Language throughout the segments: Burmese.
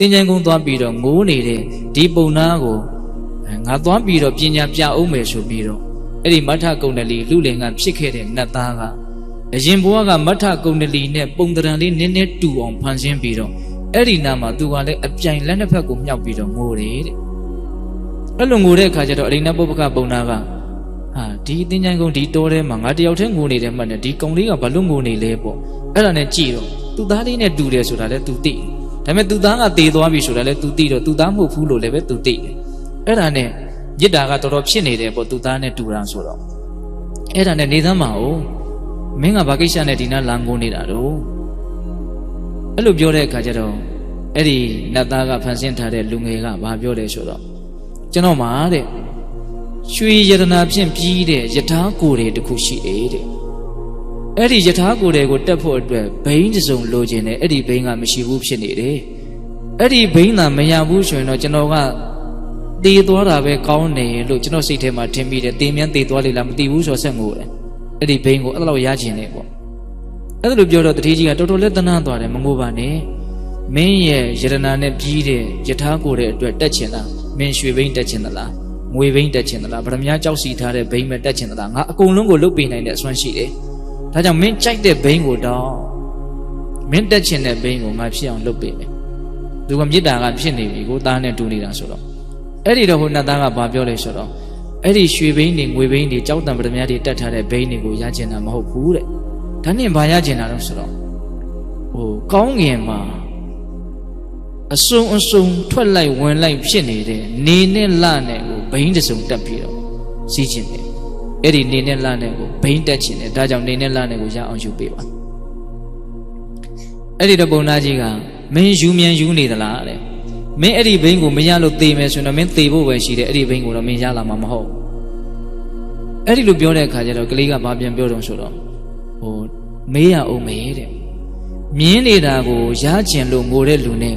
တင်းချမ်းကုန်းသွားပြီးတော့ငိုးနေတဲ့ဒီပုံနာကိုအဲငါသွားပြီးတော့ပညာပြအောင်မယ်ဆိုပြီးတော့အဲ့ဒီမထကုံတလီလူလင်ကဖြစ်ခဲ့တဲ့နတ်သားကအရင်ဘဝကမထကုံတလီနဲ့ပုံတရံလေးနည်းနည်းတူအောင်ဖန်ဆင်းပြီးတော့အဲ့ဒီနာမှာသူကလည်းအပြိုင်လက်နှစ်ဖက်ကိုမြောက်ပြီးတော့ငိုတယ်တဲ့အဲ့လိုငိုတဲ့အခါကျတော့အရိဏပုပ္ပကပုံနာကဟာဒီတင်းချမ်းကုန်းဒီတောထဲမှာငါတယောက်တည်းငိုနေတယ်မှတ်တယ်ဒီကုံလေးကဘာလို့ငိုနေလဲပေါ့အဲ့ဒါနဲ့ကြည့်တော့သူသားလေးနဲ့တူတယ်ဆိုတာလည်း तू သိတယ် ဒါပေမဲ့သူသားကတေသွားပြီဆိုတာလဲသူသိတော့သူသားမဟုတ်ဘူးလို့လည်းပဲသူသိတယ်အဲ့ဒါနဲ့မြစ်တာကတော်တော်ဖြစ်နေတယ်ပေါ့သူသားနဲ့တူတာဆိုတော့အဲ့ဒါနဲ့နေသမ်းမအောင်မင်းကဘာကိစ္စနဲ့ဒီနားလန်ကိုနေတာတော့အဲ့လိုပြောတဲ့အခါကျတော့အဲ့ဒီနတ်သားကဖန်ဆင်းထားတဲ့လူငယ်ကဘာပြောလဲဆိုတော့ကျွန်တော်မှာတဲ့ရွှေယတနာဖြင့်ပြီးတဲ့ယထာကိုယ်တွေတခုရှိတယ်တဲ့ အဲ့ဒီယထာကိုယ်တွေကိုတက်ဖို့အတွက်ဘိန်းတစ်စုံလိုချင်တယ်အဲ့ဒီဘိန်းကမရှိဘူးဖြစ်နေတယ်အဲ့ဒီဘိန်းသာမရဘူးဆိုရင်တော့ကျွန်တော်ကတည်သွားတာပဲကောင်းနေလို့ကျွန်တော်စိတ်ထဲမှာထင်ပြီးတယ်တင်မြန်းတည်သွားလိမ့်လားမတည်ဘူးဆိုတော့ဆက်ငိုတယ်အဲ့ဒီဘိန်းကိုအဲ့လိုရချင်တယ်ပေါ့အဲ့လိုပြောတော့တတိကြီးကတော်တော်လက်သနာသွားတယ်မငိုပါနဲ့မင်းရဲ့ယရနာနဲ့ပြီးတဲ့ယထာကိုယ်တဲ့အတွက်တက်ချင်လားမင်းရွှေဘိန်းတက်ချင်သလားငွေဘိန်းတက်ချင်သလားဗရမ ्या ကြောက်စီထားတဲ့ဘိန်းပဲတက်ချင်သလားငါအကုန်လုံးကိုလုတ်ပေးနိုင်တဲ့အစွမ်းရှိတယ် ဒါကြောင့်မင်းကြိုက်တဲ့ဘိန်းကိုတော့မင်းတက်ချင်တဲ့ဘိန်းကိုငါဖြစ်အောင်လုတ်ပေးမယ်သူကမေတ္တာကဖြစ်နေပြီကိုသားနဲ့တူနေတာဆိုတော့အဲ့ဒီတော့ဟိုနတ်သားကဘာပြောလဲဆိုတော့အဲ့ဒီရွှေဘိန်းတွေငွေဘိန်းတွေကြောက်တံဗရမ ्या တွေတက်ထားတဲ့ဘိန်းတွေကိုရချင်တာမဟုတ်ဘူးတဲ့ဒါနဲ့ဘာရချင်တာတော့ဆိုတော့ဟိုကောင်းငင်မှာအစုံအစုံထွက်လိုက်ဝင်လိုက်ဖြစ်နေတဲ့နေနဲ့လနဲ့ကိုဘိန်းတစ်စုံတက်ပြီးတော့စီးကျင်တယ် အဲ့ဒီနေနဲ့လနဲ့ကိုဘိန်းတက်ချင်တယ်ဒါကြောင့်နေနဲ့လနဲ့ကိုရအောင်ယူပေးပါအဲ့ဒီတော့ပုံနာကြီးကမင်းယူမြန်ယူနေသလားတဲ့မင်းအဲ့ဒီဘိန်းကိုမရလို့သေမယ်ဆိုရင်တော့မင်းသေဖို့ပဲရှိတယ်အဲ့ဒီဘိန်းကိုတော့မင်းရလာမှာမဟုတ်အဲ့ဒီလိုပြောတဲ့အခါကျတော့ကလေးကဘာပြန်ပြောတော့ဆိုတော့ဟိုမေးရအောင်မေးတဲ့မြင်းနေတာကိုရကျင်လို့ငိုတဲ့လူနဲ့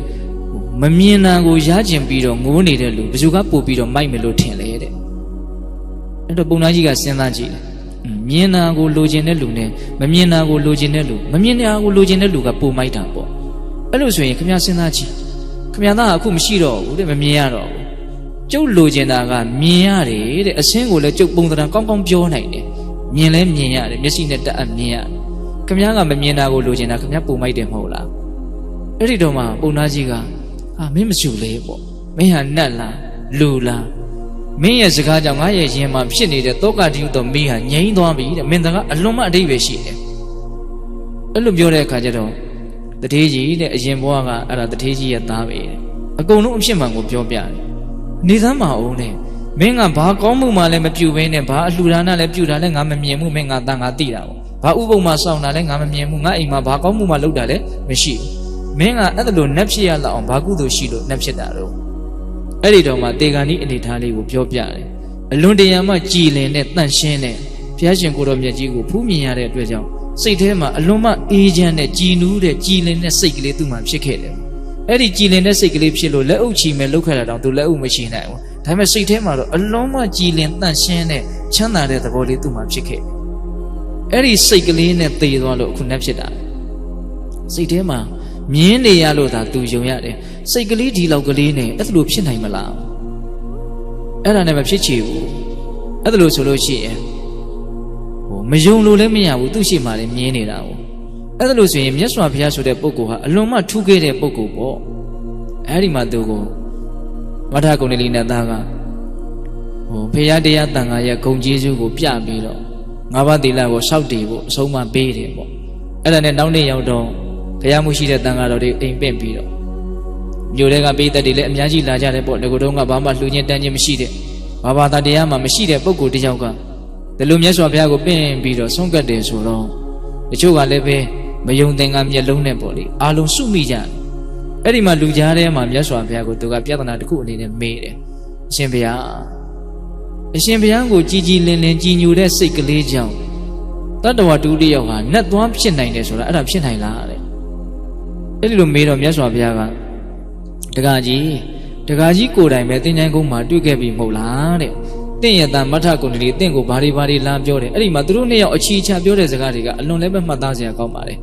မမြင်တာကိုရကျင်ပြီးတော့ငိုးနေတဲ့လူဘယ်သူကပို့ပြီးတော့မိုက်မယ်လို့ထင်လဲတဲ့ အဲ့တော့ပုံသားကြီးကစဉ်းစားကြည့်တယ်မြင်တာကိုလိုချင်တဲ့လူနဲ့မမြင်တာကိုလိုချင်တဲ့လူမမြင်တာကိုလိုချင်တဲ့လူကပို့မိုက်တာပေါ့အဲ့လိုဆိုရင်ခင်ဗျားစဉ်းစားကြည့်ခင်ဗျားသားကအခုမရှိတော့ဘူးတဲ့မမြင်ရတော့ဘူးကျုပ်လိုချင်တာကမြင်ရတယ်တဲ့အစင်းကိုလည်းကျုပ်ပုံသဏ္ဍာန်ကောင်းကောင်းပြောနိုင်တယ်မြင်လဲမြင်ရတယ်မျက်စိနဲ့တက်အပ်မြင်ရတယ်ခင်ဗျားကမမြင်တာကိုလိုချင်တာခင်ဗျားပုံမိုက်တယ်မဟုတ်လားအဲ့ဒီတော့မှပုံသားကြီးကဟာမင်းမချူလေပေါ့မင်းဟာနတ်လားလူလား မင်းရဲ့စကားကြောင့်ငါရဲ့ရင်မှာဖြစ်နေတဲ့တောကတိဟုသောမိဟာငြိမ်းသွားပြီတဲ့မင်းတကအလွန်မှအတိတ်ပဲရှိတယ်အဲ့လိုပြောတဲ့အခါကျတော့တထေးကြီးတဲ့အရင်ဘဝကအဲ့ဒါတထေးကြီးရဲ့သားပဲတဲ့အကုန်လုံးအဖြစ်မှန်ကိုပြောပြတယ်နေသမ်းမအောင်နဲ့မင်းကဘာကောင်းမှုမှလည်းမပြုဘဲနဲ့ဘာအလှူဒါနလည်းပြုတာလည်းငါမမြင်ဘူးမင်းကတန်ငါသိတာပေါ့ဘာဥပုံမှစောင့်တာလည်းငါမမြင်ဘူးငါအိမ်မှာဘာကောင်းမှုမှလုပ်တာလည်းမရှိဘူးမင်းကအဲ့ဒါလိုနှက်ဖြစ်ရလောက်အောင်ဘာကုသိုလ်ရှိလို့နှက်ဖြစ်တာတော့ အဲ့ဒီတော့မှတေဂန်ဒီအနေထားလေးကိုပြောပြတယ်အလွန်တရာမှကြည်လင်တဲ့တန့်ရှင်းတဲ့ဘုရားရှင်ကိုတော်မြတ်ကြီးကိုဖူးမြင်ရတဲ့အတွက်ကြောင့်စိတ်ထဲမှာအလွန်မှအေးချမ်းတဲ့ကြည်နူးတဲ့ကြည်လင်တဲ့စိတ်ကလေးသူ့မှာဖြစ်ခဲ့တယ်အဲ့ဒီကြည်လင်တဲ့စိတ်ကလေးဖြစ်လို့လက်အုပ်ချီမဲ့လောက်ခဲ့တာတော့သူလက်အုပ်မရှိနိုင်ဘူးဒါပေမဲ့စိတ်ထဲမှာတော့အလွန်မှကြည်လင်တန့်ရှင်းတဲ့ချမ်းသာတဲ့သဘောလေးသူ့မှာဖြစ်ခဲ့တယ်အဲ့ဒီစိတ်ကလေးနဲ့တည်သွားလို့အခုနှက်ဖြစ်တာစိတ်ထဲမှာ မြင်းနေရလို့သာသူယုံရတယ်စိတ်ကလေးဒီလောက်ကလေးနဲ့အဲ့ဒါလိုဖြစ်နိုင်မလားအဲ့ဒါနဲ့မဖြစ်ချေဘူးအဲ့ဒါလိုဆိုလို့ရှိရင်ဟိုမယုံလို့လည်းမရဘူးသူ့ရှိမှလည်းမြင်းနေတာပေါ့အဲ့ဒါလိုဆိုရင်မြတ်စွာဘုရားဆိုတဲ့ပုဂ္ဂိုလ်ဟာအလွန်မှထူးခဲ့တဲ့ပုဂ္ဂိုလ်ပေါ့အဲ့ဒီမှာသူကိုဝဋ္ဌကုဏ္ဏလီနဲ့သားကဟိုဖေရတရားတန်ခါရဲ့ဂုံကျေးဇူးကိုပြပြီးတော့ငါးပါးသီလကိုစောက်တည်ဖို့အဆုံးမပေးတယ်ပေါ့အဲ့ဒါနဲ့နောက်နေ့ရောက်တော့ ဘုရားမှုရှိတဲ့တန်ဃာတော်တွေအိမ်ပင့်ပြီးတော့မြို့တွေကပိသက်တွေလည်းအများကြီးလာကြတယ်ပေါ့ငကိုတုံးကဘာမှလှူညင်းတန်းခြင်းမရှိတဲ့ဘာဘာသာတရားမှမရှိတဲ့ပုဂ္ဂိုလ်တစ်ယောက်ကဒီလိုမြတ်စွာဘုရားကိုပင့်ပြီးတော့ဆုံးကတ်တယ်ဆိုတော့တချို့ကလည်းပဲမယုံသင်္ကမျက်လုံးနဲ့ပေါ့လေအာလုံးစုမိကြတယ်အဲ့ဒီမှာလူကြားထဲမှာမြတ်စွာဘုရားကိုသူကပြဿနာတစ်ခုအနေနဲ့မေးတယ်အရှင်ဘုရားအရှင်ဘုရားကိုကြည်ကြည်လင်လင်ကြည်ညိုတဲ့စိတ်ကလေးကြောင့်တတ္တဝတူတယောက်ဟာနတ်သွားဖြစ်နိုင်တယ်ဆိုတာအဲ့ဒါဖြစ်နိုင်လားတဲ့ အဲ့ဒီလိုမေးတော့မြတ်စွာဘုရားကတက္ကကြီးတက္ကကြီးကိုယ်တိုင်ပဲတင်ချိုင်းကုန်းမှာတွေ့ခဲ့ပြီမဟုတ်လားတဲ့တင့်ရတမထကုဏ္ဍလီတင့်ကိုဘာတွေဘာတွေလာပြောတယ်အဲ့ဒီမှာသူတို့နှစ်ယောက်အချီချပြောတဲ့စကားတွေကအလွန်လည်းပဲမှတ်သားစရာကောင်းပါတယ်